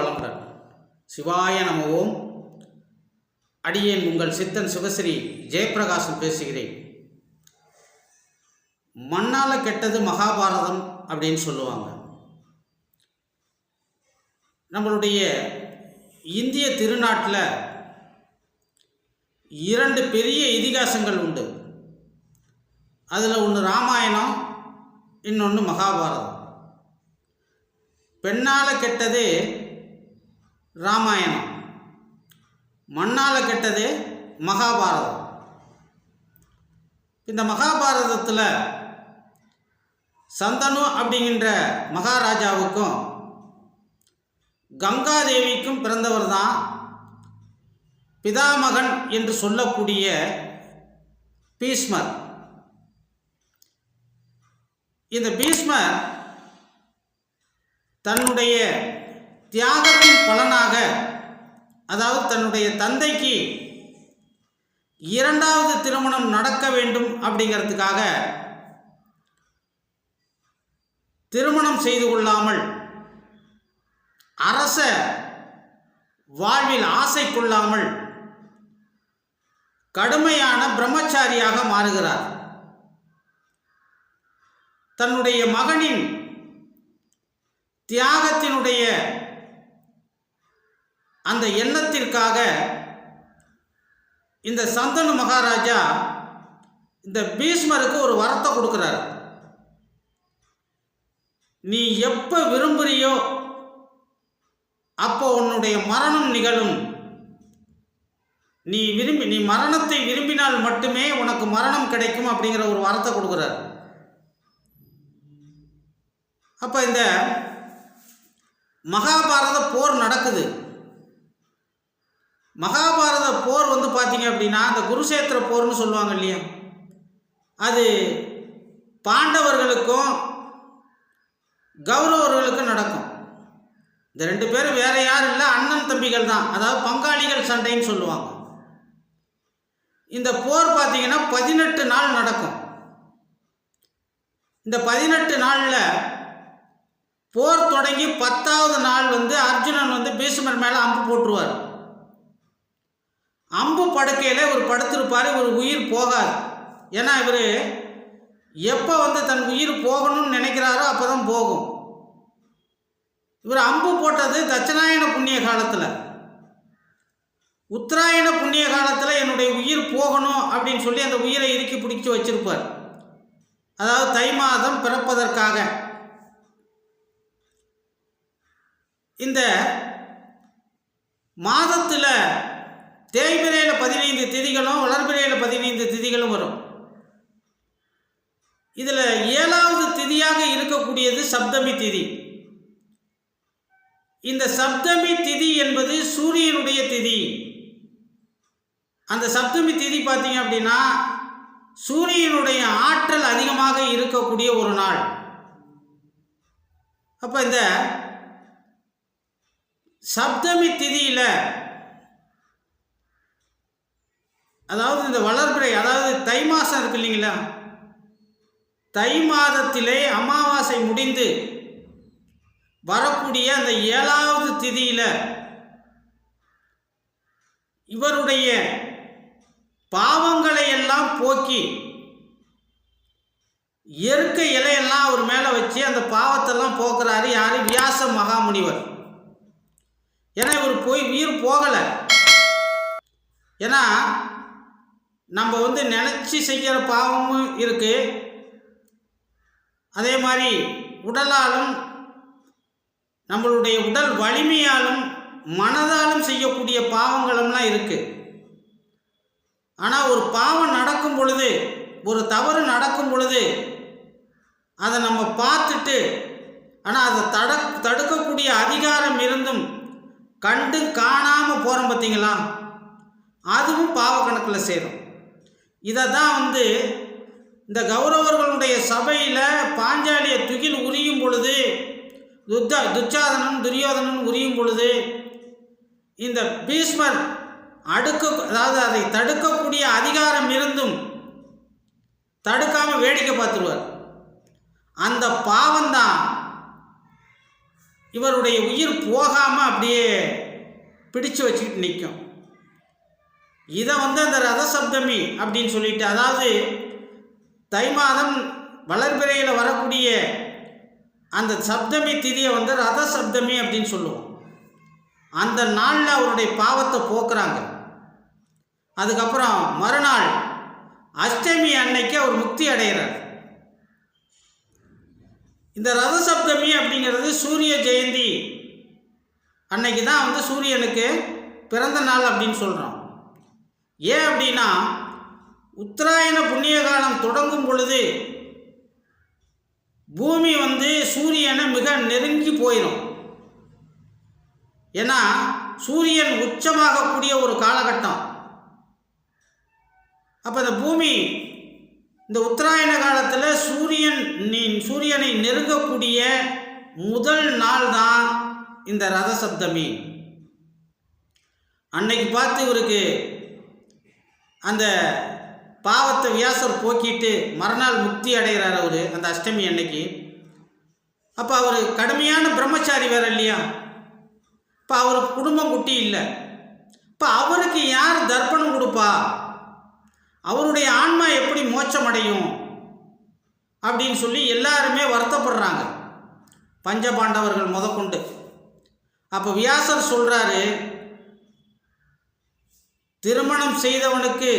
வளமுடன் சிவாய நமவோம் அடியேன் உங்கள் சித்தன் சிவஸ்ரீ ஜெயபிரகாசம் பேசுகிறேன். மண்ணால் கெட்டது மகாபாரதம் அப்படின்னு சொல்லுவாங்க. நம்மளுடைய இந்திய திருநாட்டில் இரண்டு பெரிய இதிகாசங்கள் உண்டு. அதில் ஒன்று ராமாயணம் இன்னொன்று மகாபாரதம். பெண்ணால் கெட்டது ராமாயணம். மண்ணால் கெட்டது மகாபாரதம். இந்த மகாபாரதத்தில் சந்தனு அப்படிங்கின்ற மகாராஜாவுக்கும் கங்காதேவிக்கும் பிறந்தவர் தான் பிதாமகன் என்று சொல்லக்கூடிய பீஷ்மர். இந்த பீஷ்மர் தன்னுடைய தியாகத்தின் பலனாக அதாவது தன்னுடைய தந்தைக்கு இரண்டாவது திருமணம் நடக்க வேண்டும் அப்படிங்கிறதுக்காக திருமணம் செய்து கொள்ளாமல் அரச வாழ்வில் ஆசை கொள்ளாமல் கடுமையான பிரம்மச்சாரியாக மாறுகிறார். தன்னுடைய மகனின் தியாகத்தினுடைய அந்த எண்ணத்திற்காக இந்த சந்தனு மகாராஜா இந்த பீஷ்மருக்கு ஒரு வரத்தை கொடுக்குறார். நீ எப்போ விரும்புறியோ அப்போ உன்னுடைய மரணம் நிகழும். நீ விரும்பி நீ மரணத்தை விரும்பினால் மட்டுமே உனக்கு மரணம் கிடைக்கும் அப்படிங்கிற ஒரு வரத்தை கொடுக்குறார். அப்போ இந்த மகாபாரத போர் நடக்குது. மகாபாரத போர் வந்து பார்த்தீங்க அப்படின்னா அந்த குருஷேத்திர போர்னு சொல்லுவாங்க இல்லையா? அது பாண்டவர்களுக்கும் கௌரவர்களுக்கும் நடக்கும். இந்த ரெண்டு பேரும் வேற யாரும் இல்லை அண்ணன் தம்பிகள் தான். அதாவது பங்காளிகள் சண்டைன்னு சொல்லுவாங்க. இந்த போர் பார்த்தீங்கன்னா பதினெட்டு நாள் நடக்கும். இந்த பதினெட்டு நாளில் போர் தொடங்கி பத்தாவது நாள் வந்து அர்ஜுனன் வந்து பீஷ்மர் மேலே அம்பு போட்டுருவார். அம்பு படுக்கையில் இவர் படுத்திருப்பார் ஒரு உயிர் போகாது. ஏன்னா இவர் எப்போ வந்து தன் உயிர் போகணும்னு நினைக்கிறாரோ அப்போ தான் போகும். இவர் அம்பு போட்டது தட்சணாயன புண்ணிய காலத்தில். உத்தராயண புண்ணிய காலத்தில் என்னுடைய உயிர் போகணும் அப்படின்னு சொல்லி அந்த உயிரை இறுக்கி பிடிச்சி வச்சிருப்பார். அதாவது தை மாதம் பிறப்பதற்காக. இந்த மாதத்தில் தேய்பிரையில் பதினைந்து திதிகளும் வளர்பிரையில் பதினைந்து திதிகளும் வரும். இதில் ஏழாவது திதியாக இருக்கக்கூடியது சப்தமி திதி. இந்த சப்தமி திதி என்பது சூரியனுடைய திதி. அந்த சப்தமி திதி பார்த்தீங்க அப்படின்னா சூரியனுடைய ஆற்றல் அதிகமாக இருக்கக்கூடிய ஒரு நாள். அப்போ இந்த சப்தமி திதியில் அதாவது இந்த வளர்பிறை அதாவது தை மாதம் இருக்கு இல்லைங்களா? தை மாதத்திலே அமாவாசை முடிந்து வரக்கூடிய அந்த ஏழாவது திதியில் இவருடைய பாவங்களை எல்லாம் போக்கி இயற்கை இலையெல்லாம் அவர் மேலே வச்சு அந்த பாவத்தெல்லாம் போக்குறாரு. யார்? வியாச மகாமுனிவர். ஏன்னா இவர் போய் உயிர் போகலை. ஏன்னா நம்ம வந்து நினச்சி செய்கிற பாவமும் இருக்குது அதே மாதிரி உடலாலும் நம்மளுடைய உடல் வலிமையாலும் மனதாலும் செய்யக்கூடிய பாவங்களும்லாம் இருக்குது ஆனால் ஒரு பாவம் நடக்கும் பொழுது ஒரு தவறு நடக்கும் பொழுது அதை நம்ம பார்த்துட்டு ஆனால் அதை தட தடுக்கக்கூடிய அதிகாரம் இருந்தும் கண்டு காணாமல் போகிறோம் பார்த்தீங்களா அதுவும் பாவ கணக்கில் சேரும். இதை தான் வந்து இந்த கௌரவர்களுடைய சபையில் பாஞ்சாலியை துகில் உரியும் பொழுது துத்த துச்சாதனன் துரியோதனன் உரியும் பொழுது இந்த பீஷ்மர் அடுக்க அதாவது அதை தடுக்கக்கூடிய அதிகாரம் இருந்தும் தடுக்காமல் வேடிக்கை பார்த்துருவார். அந்த பாவம்தான் இவருடைய உயிர் போகாமல் அப்படியே பிடிச்சு வச்சுக்கிட்டு நிற்கும் இதை வந்து அந்த ரத சப்தமி அப்படின்னு சொல்லிட்டு அதாவது தை மாதம் வளர்பிறையில் வரக்கூடிய அந்த சப்தமி திதியை வந்து ரத சப்தமி அப்படின்னு சொல்லுவோம். அந்த நாளில் அவருடைய பாவத்தை போக்குறாங்க. அதுக்கப்புறம் மறுநாள் அஷ்டமி அன்னைக்கு அவர் முக்தி அடைகிறார் இந்த ரத சப்தமி அப்படிங்கிறது சூரிய ஜெயந்தி அன்னைக்கு தான் வந்து சூரியனுக்கு பிறந்த நாள் அப்படின்னு சொல்கிறோம் ஏன் அப்படின்னா உத்தராயண புண்ணிய காலம் தொடங்கும் பொழுது பூமி வந்து சூரியனை மிக நெருங்கி போயிடும் ஏன்னா சூரியன் உச்சமாகக்கூடிய ஒரு காலகட்டம். அப்போ இந்த பூமி இந்த உத்தராயண காலத்தில் சூரியன் நீ சூரியனை நெருங்கக்கூடிய முதல் நாள் தான் இந்த ரத சப்தமி அன்னைக்கு பார்த்து இவருக்கு அந்த பாவத்தை வியாசர் போக்கிட்டு மறுநாள் முக்தி அடைகிறார் அவர் அந்த அஷ்டமி அன்னைக்கு. அப்போ அவர் கடுமையான பிரம்மச்சாரி வேற இல்லையா? இப்போ அவருக்கு குடும்பம் குட்டி இல்லை. இப்போ அவருக்கு யார் தர்ப்பணம் கொடுப்பா? அவருடைய ஆன்மா எப்படி மோட்சம் அடையும் அப்படின்னு சொல்லி எல்லாருமே வருத்தப்படுறாங்க. பஞ்சபாண்டவர்கள் முதற்கொண்டு. அப்போ வியாசர் சொல்கிறாரு திருமணம் செய்தவனுக்கு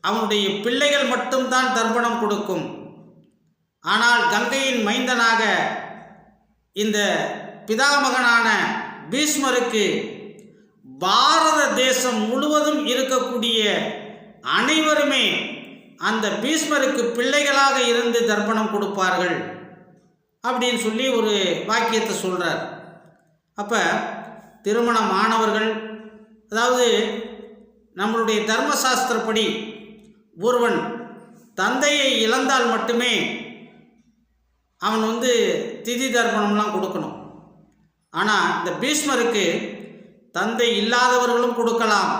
அவனுடைய பிள்ளைகள் மட்டும்தான் தர்ப்பணம் கொடுக்கும். ஆனால் கங்கையின் மைந்தனாக இந்த பிதாமகனான பீஷ்மருக்கு பாரத தேசம் முழுவதும் இருக்கக்கூடிய அனைவருமே அந்த பீஷ்மருக்கு பிள்ளைகளாக இருந்து தர்ப்பணம் கொடுப்பார்கள் அப்படின்னு சொல்லி ஒரு வாக்கியத்தை சொல்கிறார் அப்போ திருமணம் ஆனவர்கள் அதாவது நம்மளுடைய தர்மசாஸ்திரப்படி ஒருவன் தந்தையை இழந்தால் மட்டுமே அவன் வந்து திதி தர்ப்பணம்லாம் கொடுக்கணும். ஆனால் இந்த பீஷ்மருக்கு தந்தை இல்லாதவர்களும் கொடுக்கலாம்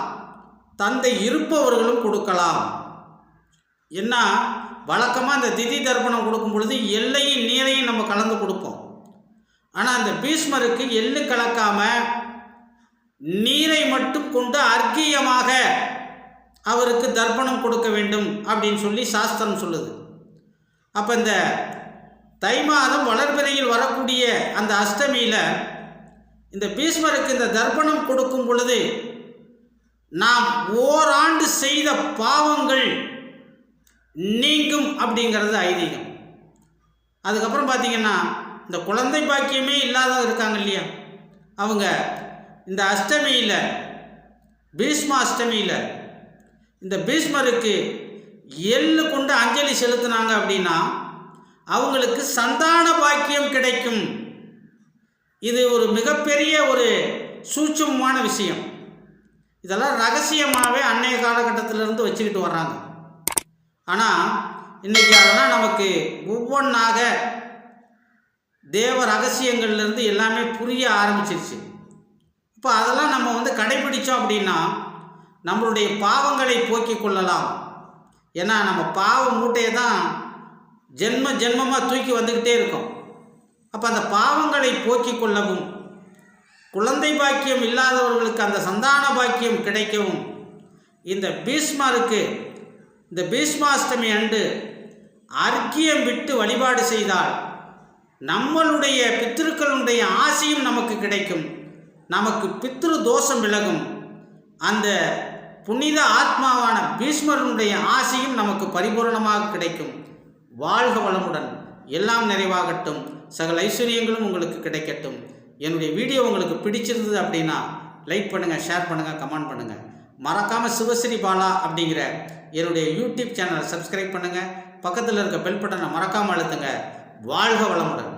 தந்தை இருப்பவர்களும் கொடுக்கலாம். என்ன வழக்கமாக இந்த திதி தர்ப்பணம் கொடுக்கும் பொழுது எல்லையும் நீரையும் நம்ம கலந்து கொடுப்போம். ஆனால் அந்த பீஷ்மருக்கு எள்ளு கலக்காமல் நீரை மட்டும் கொண்டு அர்க்கியமாக அவருக்கு தர்ப்பணம் கொடுக்க வேண்டும் அப்படின்னு சொல்லி சாஸ்திரம் சொல்லுது. அப்போ இந்த தை மாதம் வளர்பிறையில் வரக்கூடிய அந்த அஷ்டமியில் இந்த பீஷ்மருக்கு இந்த தர்ப்பணம் கொடுக்கும் பொழுது நாம் ஓராண்டு செய்த பாவங்கள் நீங்கும் அப்படிங்கிறது ஐதீகம். அதுக்கப்புறம் பார்த்தீங்கன்னா இந்த குழந்தை பாக்கியமே இல்லாத இருக்காங்க இல்லையா? அவங்க இந்த அஷ்டமியில் பீஷ்ம அஷ்டமியில் இந்த பீஷ்மருக்கு எள்ளு கொண்டு அஞ்சலி செலுத்தினாங்க அப்படின்னா அவங்களுக்கு சந்தான பாக்கியம் கிடைக்கும். இது ஒரு மிகப்பெரிய ஒரு சூட்சமமான விஷயம். இதெல்லாம் ரகசியமாகவே அன்னைய காலகட்டத்திலிருந்து வச்சுக்கிட்டு வர்றாங்க. ஆனால் இன்றைக்கி அதெல்லாம் நமக்கு ஒவ்வொன்றாக தேவ ரகசியங்கள்லேருந்து எல்லாமே புரிய ஆரம்பிச்சிருச்சு. இப்போ அதெல்லாம் நம்ம வந்து கடைபிடித்தோம் அப்படின்னா நம்மளுடைய பாவங்களை போக்கிக் கொள்ளலாம். ஏன்னா நம்ம பாவ மூட்டையை தான் ஜென்ம ஜென்மமாக தூக்கி வந்துக்கிட்டே இருக்கோம். அப்போ அந்த பாவங்களை போக்கிக் கொள்ளவும் குழந்தை பாக்கியம் இல்லாதவர்களுக்கு அந்த சந்தான பாக்கியம் கிடைக்கவும் இந்த பீஷ்மருக்கு இந்த பீஷ்மாஷ்டமி அன்று அர்க்கியம் விட்டு வழிபாடு செய்தால் நம்மளுடைய பித்திருக்களுடைய ஆசையும் நமக்கு கிடைக்கும். நமக்கு பித்ரு தோஷம் விலகும். அந்த புனித ஆத்மாவான பீஷ்மருடைய ஆசையும் நமக்கு பரிபூரணமாக கிடைக்கும். வாழ்க வளமுடன். எல்லாம் நிறைவாகட்டும். சகல ஐஸ்வர்யங்களும் உங்களுக்கு கிடைக்கட்டும். என்னுடைய வீடியோ உங்களுக்கு பிடிச்சிருந்தது அப்படின்னா லைக் பண்ணுங்கள் ஷேர் பண்ணுங்கள் கமெண்ட் பண்ணுங்கள் மறக்காமல் சிவஸ்ரீ பாலா அப்படிங்கிற என்னுடைய யூடியூப் சேனலை சப்ஸ்கிரைப் பண்ணுங்கள் பக்கத்தில் இருக்க பெல் பட்டனை மறக்காமல் அழுத்துங்க. வாழ்க வளமுடன்.